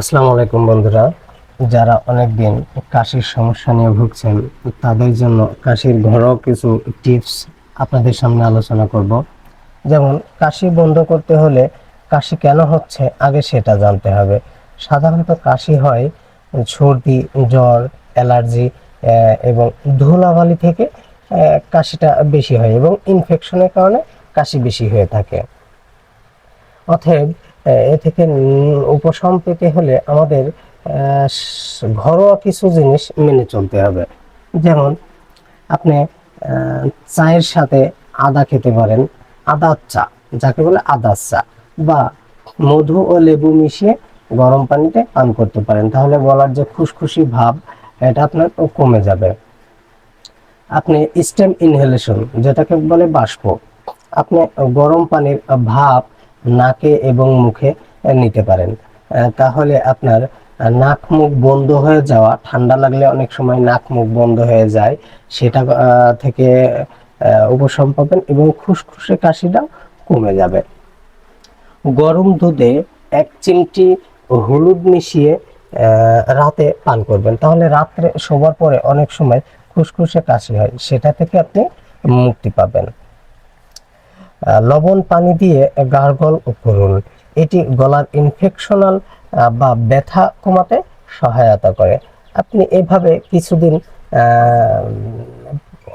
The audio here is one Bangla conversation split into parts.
আসসালামু আলাইকুম বন্ধুরা। যারা অনেকদিন কাশির সমস্যা নিয়ে ভুগছেন তাদের জন্য কাশির ঘরোয়া কিছু টিপস আপনাদের সামনে আলোচনা করব। যেমন, কাশি বন্ধ করতে হলে কাশি কেন হচ্ছে আগে সেটা জানতে হবে। সাধারণত কাশি হয় সর্দি, জ্বর, অ্যালার্জি এবং ধুলাবালি থেকে কাশিটা বেশি হয় এবং ইনফেকশনের কারণে কাশি বেশি হয়ে থাকে। অতএব এ থেকে উপশম পেতে হলে আমাদের ঘরোয়া কিছু জিনিস মেনে চলতে হবে। যেমন, আপনি চায়ের সাথে আদা খেতে পারেন। আদার চা, যাকে বলে আদার চা। বা মধু ও লেবু মিশিয়ে গরম পানিতে পান করতে পারেন। তাহলে গলার যে খুশখুশি ভাব, এটা আপনার কমে যাবে। আপনি স্টেম ইনহেলেশন যেটাকে বলে বাষ্প, আপনি গরম পানির ভাপ নাকে এবং মুখে নিতে পারেন। তাহলে আপনার নাক মুখ বন্ধ হয়ে যাওয়া, ঠান্ডা লাগলে অনেক সময় নাক মুখ বন্ধ হয়ে যায়, সেটা থেকে উপশম পাবেন এবং খুসখুসে কাশিটাও কমে যাবে। গরম দুধে এক চিমটি হলুদ মিশিয়ে রাতে পান করবেন। তাহলে রাত্রে শোবার পরে অনেক সময় খুসখুসে কাশি হয়, সেটা থেকে আপনি মুক্তি পাবেন। লবণ পানি দিয়ে গার্গল করুন। এটি গলার ইনফেকশনাল বা ব্যথা কমাতে সহায়তা করে। আপনি এভাবে কিছুদিন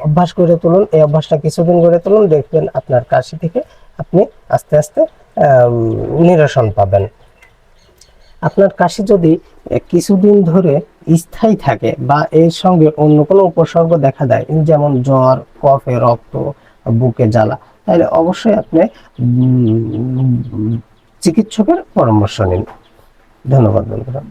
অভ্যাস করে তুলুন। এই অভ্যাসটা কিছুদিন গড়ে তুলুন, দেখবেন আপনার কাশি থেকে আপনি আস্তে আস্তে নিরসন পাবেন। আপনার কাশি যদি কিছুদিন ধরে স্থায়ী থাকে বা এর সঙ্গে অন্য কোনো উপসর্গ দেখা দেয়, যেমন জ্বর, কফে, রক্ত বুকে জ্বালা। তাহলে অবশ্যই আপনি চিকিৎসকের পরামর্শ নিন। ধন্যবাদ বন্ধুরা।